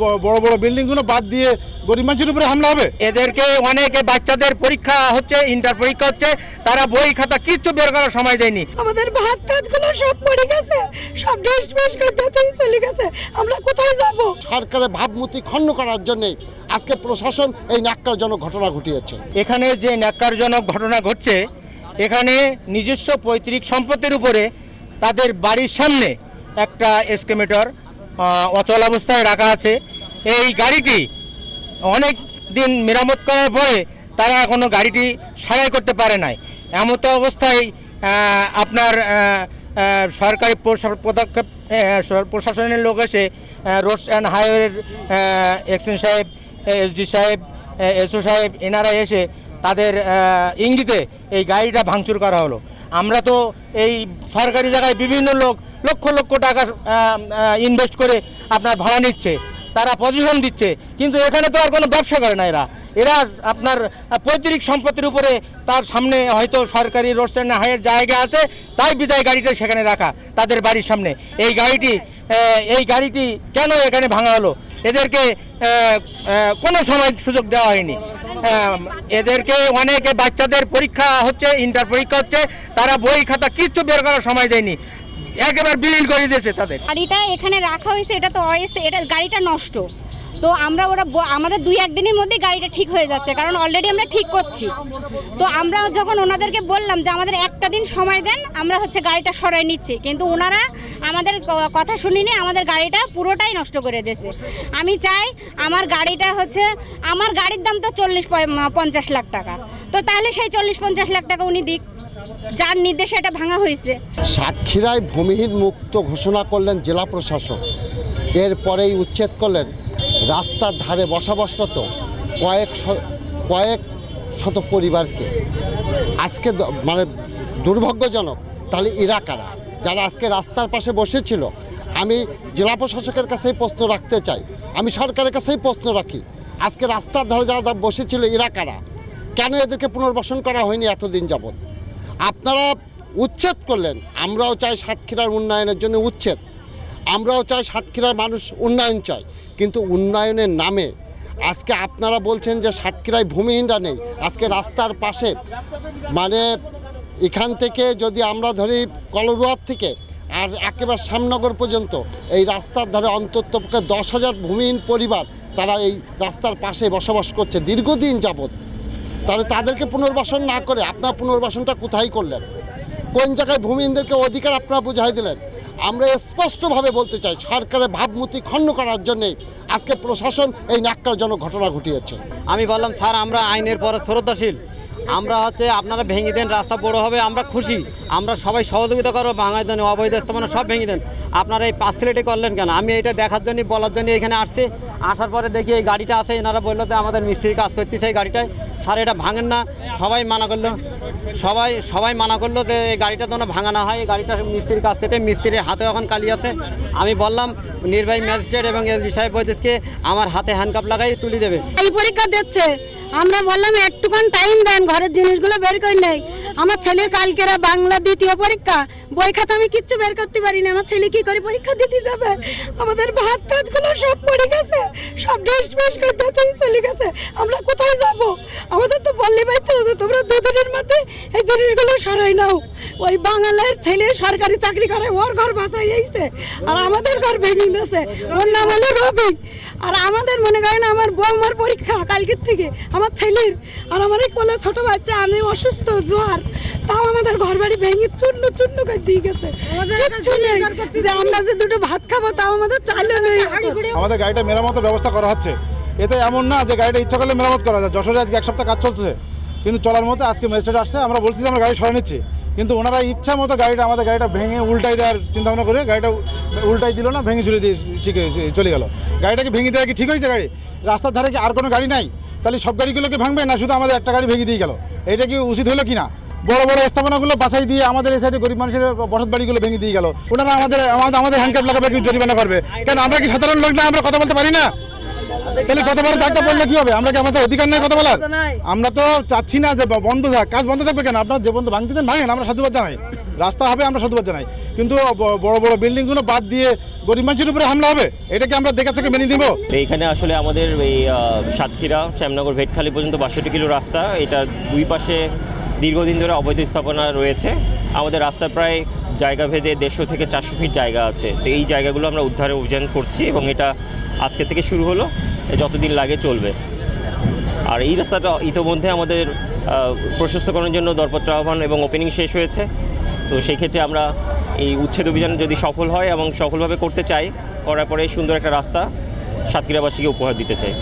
বড় বড় বিল্ডিংগুলো বাদ দিয়ে গরিব মানুষের উপরে হামলা হবে? এদেরকে অনেকে বাচ্চাদের পরীক্ষা হচ্ছে ইন্টার পরীক্ষা হচ্ছে তারা বই খাতা কিচ্ছু বের করার সময় দেয়নি। আমাদের ভাত টাতগুলো সব পড়ে গেছে সব ড্রেস ফ্রেস করতেই চলে গেছে আমরা কোথায় যাব? সরকারের ভাবমূর্তি খণ্ড করার জন্যে আজকে প্রশাসন এই ন্যাক্কারজনক ঘটনা ঘটিয়েছে। এখানে যে ন্যাক্কারজনক ঘটনা ঘটছে এখানে নিজস্ব পৈতৃক সম্পত্তির উপরে তাদের বাড়ির সামনে একটা এসকেমেটর অচল অবস্থায় রাখা আছে। এই গাড়িটি অনেক দিন মেরামত করার পরে তারা এখনও গাড়িটি সারাই করতে পারে নাই। এমত অবস্থায় আপনার সরকারি পদক্ষেপ প্রশাসনের লোক এসে রোডস অ্যান্ড হাইওয়ের এক্সেন সাহেব এসডি সাহেব এসও সাহেব, এনারা এসে তাদের ইঙ্গিতে এই গাড়িটা ভাঙচুর করা হলো। আমরা তো এই সরকারি জায়গায় বিভিন্ন লোক লক্ষ লক্ষ টাকা ইনভেস্ট করে আপনার ভাড়া নিচ্ছে, তারা পজিশন দিচ্ছে। কিন্তু এখানে তো আর কোনো ব্যবসা করে না এরা। এরা আপনার পৈতৃক সম্পত্তির উপরে তার সামনে হয়তো সরকারি রোড স্ট্যান্ড হাইয়ের জায়গা আছে, তাই বিদায় গাড়িটা সেখানে রাখা, তাদের বাড়ির সামনে। এই গাড়িটি এই গাড়িটি কেন এখানে ভাঙা হলো? এদেরকে কোনো সময় সুযোগ দেওয়া হয়নি। এদেরকে অনেকে বাচ্চাদের পরীক্ষা হচ্ছে ইন্টার পরীক্ষা হচ্ছে, তারা বই খাতা কিচ্ছু বের করার সময় দেয়নি। একেবারে বিলীন করে দিয়েছে তাদের। গাড়িটা এখানে রাখা হয়েছে, এটা তো অস্থায়ী এটা গাড়িটা নষ্ট। তো আমরা ওরা আমাদের দুই একদিনের মধ্যে গাড়িটা ঠিক হয়ে যাচ্ছে, কারণ অলরেডি আমরা ঠিক করছি। তো আমরা যখন ওনাদেরকে বললাম যে আমাদের একটা দিন সময় দেন, আমরা হচ্ছে গাড়িটা সরাই নিচ্ছি। কিন্তু ওনারা আমাদের কথা শুনিনি, আমাদের গাড়িটা পুরোটাই নষ্ট করে দিয়েছে। আমি চাই আমার গাড়িটা হচ্ছে, আমার গাড়ির দাম তো চল্লিশ পঞ্চাশ লাখ টাকা। তো তাহলে সেই চল্লিশ পঞ্চাশ লাখ টাকা উনি দিক। যার নির্দেশে এটা ভাঙা হয়েছে। সাতক্ষীরায় ভূমিহীন মুক্ত ঘোষণা করলেন জেলা প্রশাসক। এরপরেই উচ্ছেদ করলেন, রাস্তার ধারে বসবাসরত কয়েক কয়েক শত পরিবারকে। আজকে মানে দুর্ভাগ্যজনক, তাহলে ইরা কারা? যারা আজকে রাস্তার পাশে বসেছিল, আমি জেলা প্রশাসকের কাছেই প্রশ্ন রাখতে চাই। আমি সরকারের কাছেই প্রশ্ন রাখি, আজকে রাস্তার ধারে যারা বসেছিল ইরা কারা? কেন এদেরকে পুনর্বাসন করা হয়নি এতদিন যাবৎ? আপনারা উচ্ছেদ করলেন। আমরাও চাই সাতক্ষীরার উন্নয়নের জন্য উচ্ছেদ। আমরাও চাই সাতক্ষীরার মানুষ উন্নয়ন চাই কিন্তু উন্নয়নের নামে আজকে আপনারা বলছেন যে সাতক্ষীরায় ভূমিহীনরা নেই। আজকে রাস্তার পাশে মানে এখান থেকে যদি আমরা ধরি কলরুয়ার থেকে আর একেবারে শ্যামনগর পর্যন্ত, এই রাস্তার ধারে অন্তত পক্ষে দশ হাজার ভূমিহীন পরিবার তারা এই রাস্তার পাশে বসবাস করছে দীর্ঘদিন যাবৎ। তাহলে তাদেরকে পুনর্বাসন না করে আপনার পুনর্বাসনটা কোথায় করলেন? কোন জায়গায় ভূমিহীনদেরকে অধিকার আপনারা বুঝাই দিলেন? আমরা স্পষ্টভাবে বলতে চাই, সরকারের ভাবমূর্তি খণ্ড করার জন্যে আজকে প্রশাসন এই ন্যাক্কারজনক ঘটনা ঘটিয়েছে। আমি বললাম, স্যার, আমরা আইনের পরে শ্রদ্ধাশীল। আমরা হচ্ছে আপনারা ভেঙে দেন, রাস্তা বড় হবে, আমরা খুশি। আমরা সবাই সহযোগিতা করব ভাঙাই দেন অবৈধ স্থাপনা সব ভেঙে দেন। আপনারা এই পাঁচলেটে করলেন কেন? আমি এটা দেখার জন্য বলার জন্য এখানে আসছি। আসার পরে দেখি এই গাড়িটা আছে, এনারা বলল যে আমাদের মিস্ত্রি কাজ করতেছে সেই গাড়িটায়। স্যার, এটা ভাঙেন না। সবাই মানা করল। সবাই সবাই মানা করল যে এই গাড়িটা যেন ভাঙা না হয়। এই গাড়িটা মিস্ত্রির কাছ থেকে মিস্ত্রির হাতে এখন কালি আছে। আমি বললাম, নির্বাহী ম্যাজিস্ট্রেট এবং এসডি সাহেব বলছে, আমার হাতে হ্যান্ডকাপ লাগাই, তুলে দেবে। এই পরীক্ষা দিচ্ছে। আমরা বললাম, একটুখান টাইম দেন, ঘরের জিনিসগুলো বের করে নেই। আমার ছেলের কালকেরা বাংলা দ্বিতীয় পরীক্ষা। বই খাতা আমি কিচ্ছু বের করতে পারি না। আমার ছেলে কি করে পরীক্ষা দিতে যাবে? আমাদের ভাত টাতগুলো সব পড়ে গেছে। সব ড্রেস ফ্রেস চলে গেছে। আমরা কোথায় যাব? আমাদের তো বললে পাইতে যে তোমরা দুদিনের মধ্যে এই জিনিসগুলো সরাই নাও। ওই বাঙালের ছেলে সরকারি চাকরি করে ওর ঘর বাঁচাই এইছে আর আমাদের ঘর ভেঙে গেছে ওর নাম হলো রবি আর আমাদের মনে করেন আমার বৌমার পরীক্ষা কালকের থেকে আমার ছেলের। আর আমার এই কোলে ছোট বাচ্চা আমি অসুস্থ জ্বর তাও আমাদের ঘর বাড়ি ভেঙে চূর্ণ চূর্ণ করে দিয়ে গেছে। কিচ্ছু নেই। যে আমরা যে দুটো ভাত খাব তাও আমাদের চালও নেই। আমাদের গাড়িটা মেরামতের ব্যবস্থা করা হচ্ছে। এতে এমন না যে গাড়িটা ইচ্ছা করলে মেরামত করা যায়। যশোরে আজকে এক সপ্তাহ কাজ চলছে কিন্তু চলার মতো আজকে ম্যাজিস্ট্রেট আসছে, আমরা বলছি যে আমরা গাড়ি সরে নিচ্ছি। কিন্তু ওনারা ইচ্ছা মতো গাড়িটা, আমাদের গাড়িটা ভেঙে উল্টাই দেওয়ার চিন্তা ভাবনা করে গাড়িটা উল্টাই দিল না, ভেঙে চলে দিয়ে চলে গেল। গাড়িটাকে ভেঙে দেওয়া কি ঠিক হয়েছে গাড়ি? রাস্তার ধারে কি আর কোনো গাড়ি নাই? তাহলে সব গাড়িগুলোকে ভাঙবে না শুধু আমাদের একটা গাড়ি ভেঙে দিয়ে গেল? এটা কি উচিত হলো কি না বড় বড় স্থাপনাগুলো বাছাই দিয়ে আমাদের এই সাইডে গরিব মানুষের বসত বাড়িগুলো ভেঙে দিয়ে গেল। ওনারা আমাদের, আমাদের- হ্যান্ডকাপ লাগাবে, জরিমানা করবে। কেন আমরা কি সাধারণ লোক না? আমরা কথা বলতে পারি না? তাহলে কত বড় ডাক্তার বললে কি হবে? আমরা কি আমাদের অধিকার নেই কথা বলার? আমরা তো চাচ্ছি না যে বন্ধ থাক। কাজ বন্ধ থাকবে কেন? আপনার যে বন্ধ ভাঙতে দেন ভাঙেন। আমরা সাধুবাদ জানাই। রাস্তা হবে আমরা সাধুবাদ জানাই। কিন্তু বড় বড় বিল্ডিংগুলো বাদ দিয়ে গরিব মানুষের উপরে হামলা হবে? এটাকে আমরা দেখা চোখে মেনে নিব? এইখানে আসলে আমাদের এই আহ, সাতক্ষীরা শ্যামনগর ভেটখালি পর্যন্ত বাষট্টি কিলো রাস্তা। এটা দুই পাশে দীর্ঘদিন ধরে অবৈধ স্থাপনা রয়েছে। আমাদের রাস্তা প্রায় জায়গা ভেদে দেড়শো থেকে চারশো ফিট জায়গা আছে। তো এই জায়গাগুলো আমরা উদ্ধারে অভিযান করছি এবং এটা আজকে থেকে শুরু হলো। যতদিন লাগে চলবে। আর এই রাস্তাটা ইতোমধ্যে আমাদের প্রশস্তকরণের জন্য দরপত্র আহ্বান এবং ওপেনিং শেষ হয়েছে। তো সেই ক্ষেত্রে আমরা এই উচ্ছেদ অভিযান যদি সফল হয় এবং সফলভাবে করতে চাই, করার পরে সুন্দর একটা রাস্তা সাতক্ষীরাবাসীকে উপহার দিতে চাই।